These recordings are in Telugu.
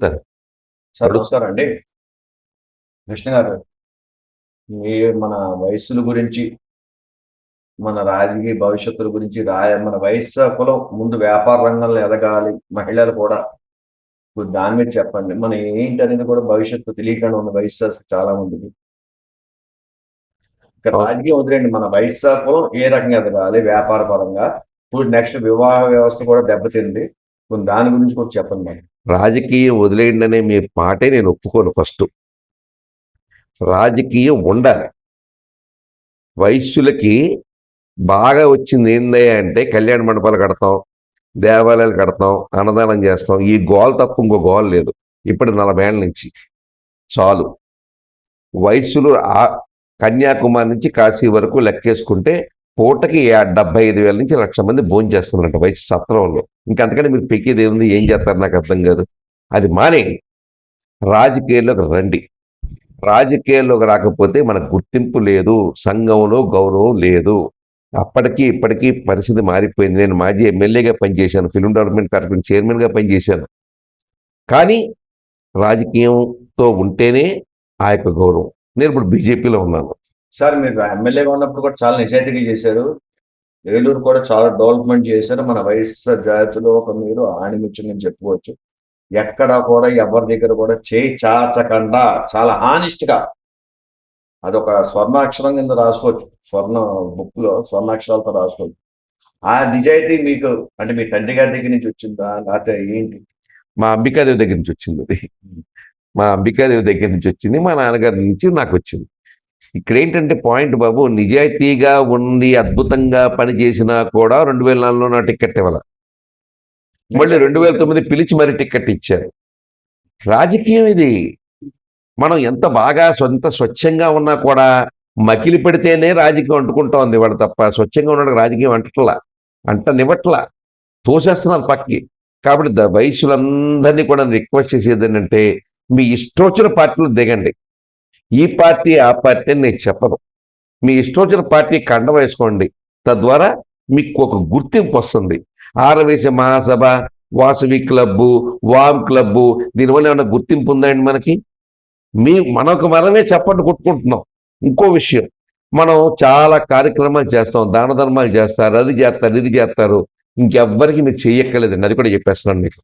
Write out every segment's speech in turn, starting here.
సార్ నమస్కారం అండి కృష్ణ గారు మీ మన వయస్సుల గురించి మన రాజకీయ భవిష్యత్తుల గురించి రాయ మన వయస్సు కులం ముందు వ్యాపార రంగంలో ఎదగాలి మహిళలు కూడా. ఇప్పుడు దాని మీద చెప్పండి. మన ఏంటి అనేది కూడా భవిష్యత్తు తెలియకుండా ఉన్న వయస్సు చాలా మందికి ఇక రాజకీయం వదిలేండి మన వయస్సు కులం ఏ రకంగా ఎదగాలి వ్యాపార పరంగా. ఇప్పుడు నెక్స్ట్ వివాహ వ్యవస్థ కూడా దెబ్బతింది. దాని గురించి కూడా చెప్పండి మరి. రాజకీయం వదిలేయండి అనే మీ మాటే నేను ఒప్పుకోను ఫస్ట్. రాజకీయం ఉండాలి. వయస్సులకి బాగా వచ్చింది ఏందయ్యా అంటే కళ్యాణ మండపాలు కడతాం దేవాలయాలు కడతాం అన్నదానం చేస్తాం. ఈ గోల్ తప్ప ఇంకో గోల్ లేదు. ఇప్పుడు నలభై ఏళ్ళ నుంచి. చాలు. వయస్సులు ఆ కన్యాకుమారి నుంచి కాశీ వరకు లెక్కేసుకుంటే పూటకి డెబ్బై ఐదు వేల నుంచి లక్ష మంది భోజనం చేస్తున్నారంట వయసు సత్రంలో. ఇంకంతకంటే మీరు పెక్కేది ఏముంది ఏం చేస్తారు నాకు అర్థం కాదు. అది మానేయండి రాజకీయాల్లోకి రండి. రాజకీయాల్లోకి రాకపోతే మనకు గుర్తింపు లేదు సంఘంలో గౌరవం లేదు. అప్పటికి ఇప్పటికీ పరిస్థితి మారిపోయింది. నేను మాజీ ఎమ్మెల్యేగా పనిచేశాను ఫిల్మ్ డెవలప్మెంట్ కార్పొరేషన్ చైర్మన్గా పనిచేశాను. కానీ రాజకీయంతో ఉంటేనే ఆ యొక్క గౌరవం. నేను ఇప్పుడు బీజేపీలో ఉన్నాను. సార్ మీరు ఎమ్మెల్యేగా ఉన్నప్పుడు కూడా చాలా నిజాయితీగా చేశారు. ఏలూరు కూడా చాలా డెవలప్మెంట్ చేశారు. మన వయస్సు జాతిలో ఒక మీరు ఆణిముత్యంగా చెప్పుకోవచ్చు. ఎక్కడ కూడా ఎవరి దగ్గర కూడా చేయి చాచకుండా చాలా హానిస్ట్గా అదొక స్వర్ణాక్షరం కింద రాసుకోవచ్చు. స్వర్ణ బుక్లో స్వర్ణాక్షరాలతో రాసుకోవచ్చు. ఆ నిజాయితీ మీకు అంటే మీ తండ్రి గారి దగ్గర నుంచి వచ్చిందా? లేకపోతే ఏంటి? మా అంబికాదేవి దగ్గర నుంచి వచ్చింది అది. మా అంబికాదేవి దగ్గర నుంచి వచ్చింది. మా నాన్నగారి నుంచి నాకు వచ్చింది. ఇక్కడ ఏంటంటే పాయింట్ బాబు నిజాయితీగా ఉండి అద్భుతంగా పని చేసినా కూడా రెండు వేల నాలుగులో నా టికెట్ ఇవ్వాల. మళ్ళీ రెండు వేల తొమ్మిది పిలిచి మరి టికెట్ ఇచ్చారు. రాజకీయం ఇది. మనం ఎంత బాగా సొంత స్వచ్ఛంగా ఉన్నా కూడా మకిలి పెడితేనే రాజకీయం అంటుకుంటోంది వాడు తప్ప. స్వచ్ఛంగా ఉన్నాడు రాజకీయం అంటట్లా అంటనివ్వట్లా. తోసేస్తున్నారు పక్కి కాబట్టి ద వయసులందరినీ కూడా రిక్వెస్ట్ చేసేది ఏంటంటే మీ ఇష్టం వచ్చిన పార్టీలు దిగండి. ఈ పార్టీ ఆ పార్టీ అని నేను చెప్పను. మీ ఇష్టం పార్టీ కండ వేసుకోండి. తద్వారా మీకు ఒక గుర్తింపు వస్తుంది. ఆరవేశ మహాసభ వాసవి క్లబ్బు వామ్ క్లబ్బు దీనివల్ల ఏమైనా గుర్తింపు ఉందండి మనకి? మీ మనకు మనమే చెప్పండి కొట్టుకుంటున్నాం. ఇంకో విషయం మనం చాలా కార్యక్రమాలు చేస్తాం. దాన ధర్మాలు చేస్తారు అది చేస్తారు ఇది చేస్తారు. ఇంకెవ్వరికి మీరు చెయ్యక్కర్లేదండి. అది కూడా చెప్పేస్తున్నాను మీకు.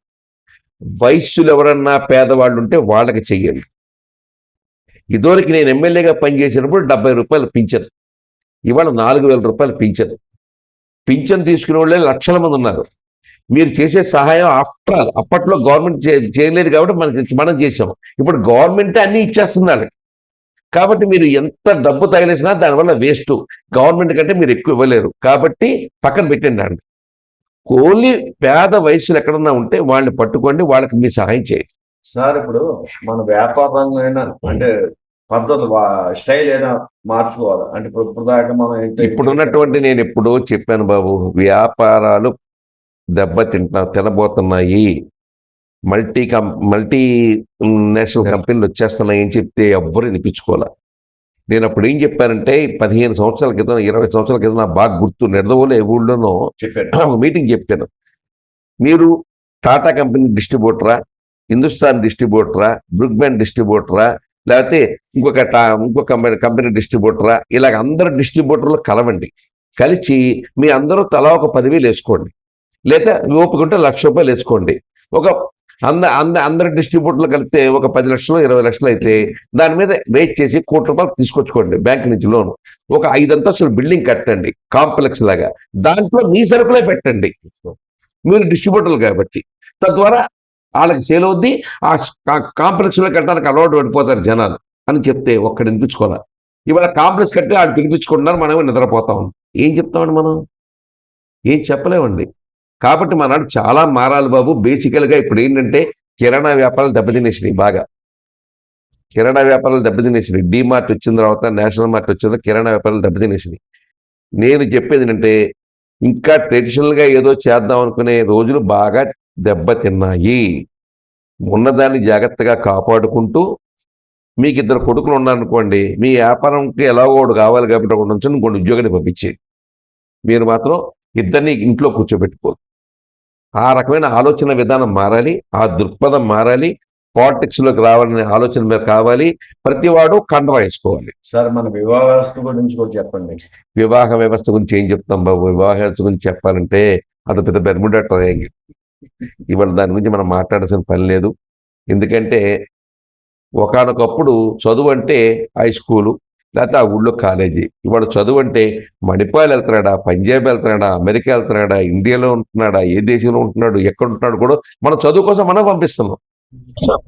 వయస్సులు ఎవరన్నా పేదవాళ్ళు ఉంటే వాళ్ళకి చెయ్యండి. ఇదివరకు నేను ఎమ్మెల్యేగా పనిచేసినప్పుడు డెబ్బై రూపాయలు పింఛన్. ఇవాళ నాలుగు వేల రూపాయలు పింఛన్. పింఛన్ తీసుకునే వాళ్ళే లక్షల మంది ఉన్నారు. మీరు చేసే సహాయం ఆఫ్టర్ ఆల్ అప్పట్లో గవర్నమెంట్ చేయలేదు కాబట్టి మనకి మనం చేసాము ఇప్పుడు గవర్నమెంట్ ఇచ్చేస్తుంది ఇచ్చేస్తున్నారు. కాబట్టి మీరు ఎంత డబ్బు తగిలేసినా దానివల్ల వేస్ట్. గవర్నమెంట్ కంటే మీరు ఎక్కువ ఇవ్వలేరు. కాబట్టి పక్కన పెట్టండి అండి ఓన్లీ పేద వయసులు ఎక్కడన్నా ఉంటే వాళ్ళని పట్టుకోండి వాళ్ళకి మీ సహాయం చేయండి. సార్ ఇప్పుడు మన వ్యాపార రంగం అయినా అంటే పద్ధతి స్టైల్ అయినా మార్చుకోవాలి. అంటే ఇప్పుడు ఇప్పుడు దాకా మనం ఏంటి- ఇప్పుడు ఉన్నటువంటి నేను ఎప్పుడో చెప్పాను బాబు వ్యాపారాలు దెబ్బతింటా తినబోతున్నాయి. Multi com multinational. కంపెనీలు వచ్చేస్తున్నాయి అని చెప్తే ఎవ్వరు వినిపించుకోలే నేను అప్పుడు ఏం చెప్పానంటే పదిహేను సంవత్సరాల క్రితం ఇరవై సంవత్సరాల క్రితం నాకు బాగా గుర్తు నిడదవోలు ఏ ఊళ్ళోనో చెప్పారు ఒక మీటింగ్ చెప్పాను. మీరు టాటా కంపెనీ డిస్ట్రిబ్యూటరా హిందుస్థాన్ డిస్ట్రిబ్యూటరా బ్రుగ్మెన్ డిస్ట్రిబ్యూటరా లేకపోతే ఇంకొక ఇంకొక కంపెనీ కంపెనీ డిస్ట్రిబ్యూటరా? ఇలాగ అందరు డిస్ట్రిబ్యూటర్లు కలవండి. కలిసి మీ అందరూ తలా ఒక పదివేలు వేసుకోండి. లేదా ఓపిక లక్ష రూపాయలు వేసుకోండి. ఒక అంద అంద అందరి డిస్ట్రిబ్యూటర్లు కలిపితే ఒక పది లక్షలు ఇరవై లక్షలు అయితే దాని మీద వెయిట్ చేసి కోటి రూపాయలు తీసుకొచ్చుకోండి బ్యాంక్ నుంచి లోన్. ఒక ఐదు అంతస్తులు బిల్డింగ్ కట్టండి. కాంప్లెక్స్ లాగా. దాంట్లో మీ సరుకులే పెట్టండి. మీరు డిస్ట్రిబ్యూటర్లు కాబట్టి. తద్వారా వాళ్ళకి సేల్ అవుద్ది ఆ కాంప్లెక్స్లో కట్టడానికి అలవాటు పడిపోతారు జనాలు అని చెప్తే ఒక్కడ వినిపించుకోవాలి ఇవాళ కాంప్లెక్స్ కట్టి ఆడు పిలిపించుకుంటున్నారు మనమే నిద్రపోతాం ఏం చెప్తామండి మనం? ఏం చెప్పలేమండి. కాబట్టి మనాడు చాలా మారాలి బాబు. బేసికల్గా ఇప్పుడు ఏంటంటే కిరాణా వ్యాపారాలు దెబ్బతినేసినాయి బాగా. కిరాణా వ్యాపారాలు దెబ్బతినేసినాయి. డిమార్ట్ వచ్చిన తర్వాత నేషనల్ మార్ట్ వచ్చిన తర్వాత కిరాణా వ్యాపారాలు దెబ్బతినేసినాయి. నేను చెప్పేది ఏంటంటే ఇంకా ట్రెడిషనల్గా ఏదో చేద్దాం అనుకునే రోజులు బాగా దెబ్బతిన్నాయి. ఉన్నదాన్ని జాగ్రత్తగా కాపాడుకుంటూ మీకు ఇద్దరు కొడుకులు ఉన్నారనుకోండి మీ వ్యాపారంకి ఎలాగో ఒకడు కావాలి కాబట్టి ఒకటి నుంచి ఇంకొన్ని ఉద్యోగాన్ని పంపించేది మీరు మాత్రం ఇద్దరిని ఇంట్లో కూర్చోబెట్టుకోదు ఆ రకమైన ఆలోచన విధానం మారాలి ఆ దృక్పథం మారాలి పాలిటిక్స్లోకి రావాలనే ఆలోచన మీద కావాలి ప్రతి వాడు కండ వేసుకోవాలి. సార్ మన వివాహ వ్యవస్థ గురించి కూడా చెప్పండి. వివాహ వ్యవస్థ గురించి ఏం చెప్తాం బాబు? వివాహ వ్యవస్థ గురించి చెప్పాలంటే అది పెద్ద బెర్ముడా ట్రయాంగిల్. ఇవాళ దాని గురించి మనం మాట్లాడాల్సిన పని లేదు. ఎందుకంటే ఒకనొకప్పుడు చదువు అంటే హై స్కూలు లేకపోతే ఆ ఊళ్ళో కాలేజీ. ఇవాళ చదువు అంటే మణిపాల్ వెళ్తున్నాడా పంజాబ్ వెళ్తున్నాడా అమెరికా వెళ్తున్నాడా ఇండియాలో ఉంటున్నాడా ఏ దేశంలో ఉంటున్నాడు ఎక్కడ ఉంటున్నాడు కూడా మనం చదువు కోసం మనం పంపిస్తున్నాం.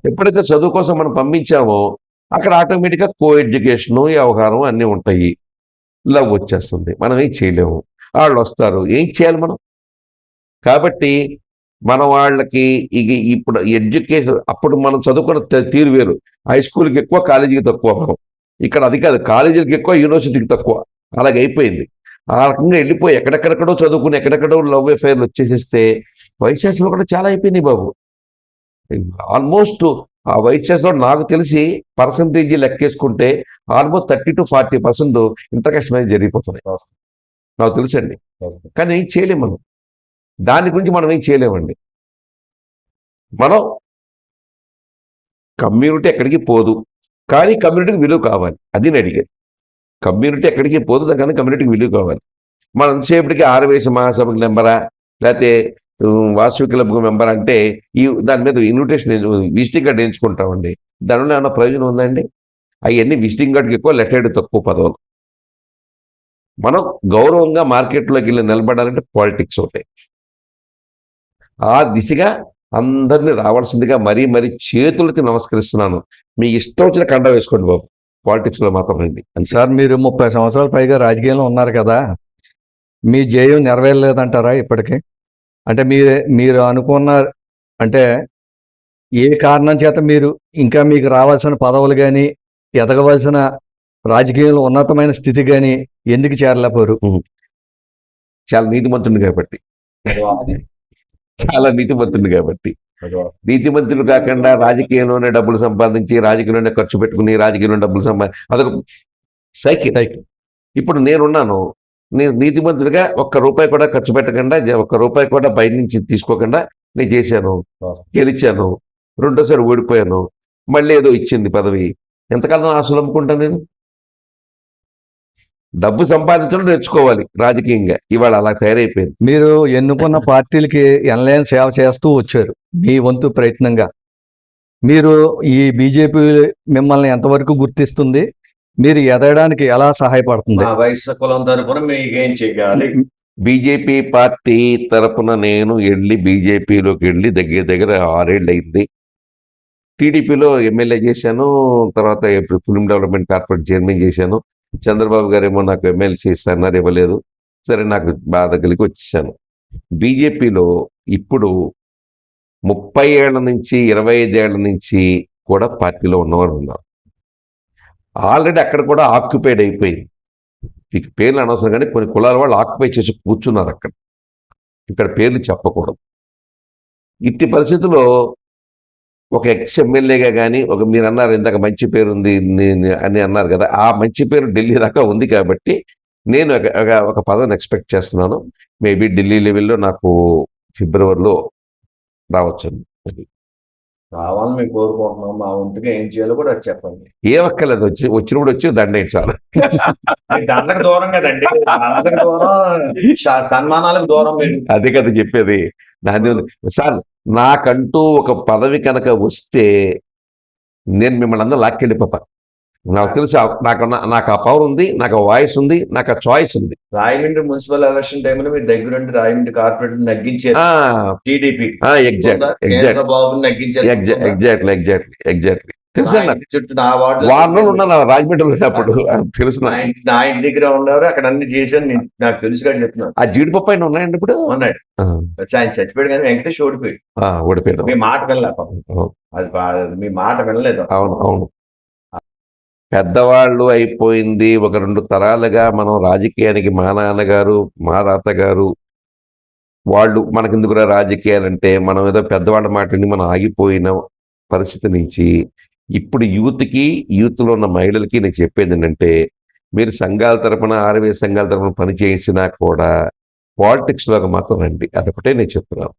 ఎప్పుడైతే చదువు కోసం మనం పంపించామో అక్కడ ఆటోమేటిక్గా కో ఎడ్యుకేషన్ వ్యవహారం అన్నీ ఉంటాయి. లవ్ వచ్చేస్తుంది. మనం ఏం చేయలేము. వాళ్ళు వస్తారు. ఏం చేయాలి మనం? కాబట్టి మన వాళ్ళకి ఇక ఇప్పుడు ఎడ్యుకేషన్ అప్పుడు మనం చదువుకున్న తీరు వేరు. హై స్కూల్కి ఎక్కువ కాలేజీకి తక్కువ మనం. ఇక్కడ అది కాదు కాలేజీలకు ఎక్కువ యూనివర్సిటీకి తక్కువ. అలాగే అయిపోయింది. ఆ రకంగా వెళ్ళిపోయి ఎక్కడెక్కడెక్కడో చదువుకుని ఎక్కడెక్కడో లవ్ అఫైర్లు వచ్చేసేస్తే వైశాఖలో కూడా చాలా అయిపోయినాయి బాబు. ఆల్మోస్ట్ ఆ వైశాఖలో నాకు తెలిసి percentage లెక్కేసుకుంటే almost thirty to forty percent inter కష్టమైన జరిగిపోతున్నాయి నాకు తెలుసండి. కానీ చేయలేము మనం. దాని గురించి మనం ఏం చేయలేమండి. మనం కమ్యూనిటీ ఎక్కడికి పోదు. కానీ కమ్యూనిటీకి విలువ కావాలి. అది నేను అడిగేది కమ్యూనిటీ ఎక్కడికి పోదు కానీ కమ్యూనిటీకి విలువ కావాలి. మనం ఎంతసేపటికి ఆరవేశ మహాసభకు మెంబరా? లేకపోతే వాసవి క్లబ్ మెంబర్ అంటే ఈ దాని మీద ఇన్విటేషన్ విజిటింగ్ కార్డు ఎంచుకుంటామండి. దానిలో ఏమైనా ప్రయోజనం ఉందండి అవన్నీ విజిటింగ్ కార్డుకి ఎక్కువ లెటర్ తక్కువ పదవులు. మనం గౌరవంగా మార్కెట్లోకి వెళ్ళి నిలబడాలంటే పాలిటిక్స్ అవుతాయి ఆ దిశగా అందరినీ రావాల్సిందిగా మరీ మరీ చేతులకి నమస్కరిస్తున్నాను. మీ ఇష్టం వచ్చిన కండ వేసుకోండి బాబు. పాలిటిక్స్లో మాత్రం రండి. సార్ మీరు ముప్పై సంవత్సరాల పైగా రాజకీయంలో ఉన్నారు కదా. మీ జయం నెరవేరలేదంటారా ఇప్పటికి? అంటే మీరు మీరు అనుకున్న అంటే ఏ కారణం చేత మీరు ఇంకా మీకు రావాల్సిన పదవులు కానీ ఎదగవలసిన రాజకీయంలో ఉన్నతమైన స్థితి కానీ ఎందుకు చేరలేపోరు చాలా నీతిమంతుడు కాబట్టి. చాలా నీతిమంతుడు కాబట్టి. నీతిమంతులు కాకుండా రాజకీయంలోనే డబ్బులు సంపాదించి రాజకీయంలోనే ఖర్చు పెట్టుకుని రాజకీయంలో డబ్బులు సంపాది అదొక సైకిల్. ఇప్పుడు నేనున్నాను నేను నీతిమంతుడిగా ఒక్క రూపాయి కూడా ఖర్చు పెట్టకుండా ఒక్క రూపాయి కూడా బయట నుంచి తీసుకోకుండా నేను చేశాను గెలిచాను రెండోసారి ఓడిపోయాను మళ్ళీ ఏదో ఇచ్చింది పదవి. ఎంతకాలం ఆశలు అమ్ముకుంటాను నేను? డబ్బు సంపాదించడం నేర్చుకోవాలి రాజకీయంగా. ఇవాళ అలా తయారైపోయింది. మీరు ఎన్నుకున్న పార్టీలకి ఎన్లైన్ సేవ చేస్తూ వచ్చారు. మీ వంతు ప్రయత్నంగా. మీరు ఈ బీజేపీ మిమ్మల్ని ఎంతవరకు గుర్తిస్తుంది? మీరు ఎదగడానికి ఎలా సహాయపడుతుంది? వయసు కులం తరపున మీకు ఏం చెయ్యాలి? బీజేపీ పార్టీ తరపున నేను వెళ్ళి బీజేపీలోకి వెళ్ళి దగ్గర దగ్గర ఆరేళ్ళు అయింది టీడీపీలో ఎమ్మెల్యే చేశాను. తర్వాత ఫిల్మ్ డెవలప్మెంట్ కార్పొరేట్ చైర్మన్ చేశాను. చంద్రబాబు గారేమో నాకు ఎమ్మెల్సీ ఇస్తారన్నారు ఇవ్వలేదు. సరే నాకు బాధ కలిగి వచ్చేసాను. బీజేపీలో ఇప్పుడు ముప్పై ఏళ్ళ నుంచి ఇరవై ఐదేళ్ళ నుంచి కూడా పార్టీలో ఉన్నవారు ఉన్నారు. ఆల్రెడీ అక్కడ కూడా ఆక్యుపైడ్ అయిపోయింది. మీకు పేర్లు అనవసరం కానీ కొన్ని కులాల వాళ్ళు ఆక్యుపై చేసి కూర్చున్నారు అక్కడ. ఇక్కడ పేర్లు చెప్పకూడదు. ఇట్టి పరిస్థితుల్లో ఒక ఎక్స్ ఎమ్మెల్యేగా కానీ ఒక మీరు అన్నారు ఇందాక మంచి పేరు ఉంది అని అన్నారు కదా ఆ మంచి పేరు ఢిల్లీ దాకా ఉంది కాబట్టి నేను ఒక- ఒక- ఒక పదవిని ఎక్స్పెక్ట్ చేస్తున్నాను. మేబీ ఢిల్లీ లెవెల్లో నాకు ఫిబ్రవరిలో రావచ్చు కావాలని మేము కోరుకుంటున్నాం మా ఒంటికి ఏం చేయాలో కూడా అది చెప్పండి. ఏ ఒక్కలేదు వచ్చి వచ్చినప్పుడు వచ్చి దండేయండి చాలు మీరు దండకు దూరం కదండి. దండకు దూరం సన్మానాలకు దూరం అదే కదా చెప్పేది. నాది సార్ నాకంటూ ఒక పదవి కనుక వస్తే నేను మిమ్మల్ని అందరూ లాక్కెళ్ళిపోతా. నాకు తెలుసు నాకు నాకు ఆ పవర్ ఉంది నాకు వాయిస్ ఉంది నాకు ఆ చాయిస్ ఉంది. రాయమండ్రి మున్సిపల్ ఎలక్షన్ టైంలో మీరు దగ్గరుండి రాయమండ్రి కార్పొరేటర్ నగ్గించారు. టీడీపీ ఎగ్జాక్ట్ ఎగ్జాక్ట్ బాబుని నగ్గించారు. ఎగ్జాక్ట్లీ ఎగ్జాక్ట్లీ ఎగ్జాక్ట్లీ తెలుసు నా ఇంటి చుట్టూ నా వార్డులో వారం రోజులు ఉన్నాను రాజమండ్రిలో ఉన్నప్పుడు. తెలుసు నా. ఇంటి- దగ్గర ఉన్నారు అక్కడ అన్ని చేశాను నాకు తెలుసు కానీ చెప్తున్నాను. ఆ జీడిపప్పు అయినా ఉన్నాయండి ఇప్పుడు? ఉన్నాడు. ఆయన చచ్చిపోయాడు కానీ వెంకటేష్ ఓడిపోయాడు. ఓడిపోయాడు. మీ మాట. అవును. అది మీ మాట వినలేదు. అవును అవును. పెద్దవాళ్ళు అయిపోయింది. ఒక రెండు తరాలుగా మనం రాజకీయానికి మా నాన్నగారు మా తాతగారు వాళ్ళు మనకెందుకురా రాజకీయాలంటే మనం ఏదో పెద్దవాళ్ళ మాటని మనం ఆగిపోయిన పరిస్థితి నుంచి ఇప్పుడు యూత్కి యూత్లో ఉన్న మహిళలకి నేను చెప్పేది ఏంటంటే మీరు సంఘాల తరపున ఆర్వీ సంఘాల తరపున పని చేసినా కూడా పాలిటిక్స్లోకి మాత్రం రండి. అదొకటే నేను చెప్తున్నాను.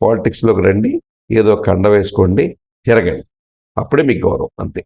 పాలిటిక్స్లోకి రండి. ఏదో కండ వేసుకోండి. తిరగండి. అప్పుడే మీకు గౌరవం. అంతే.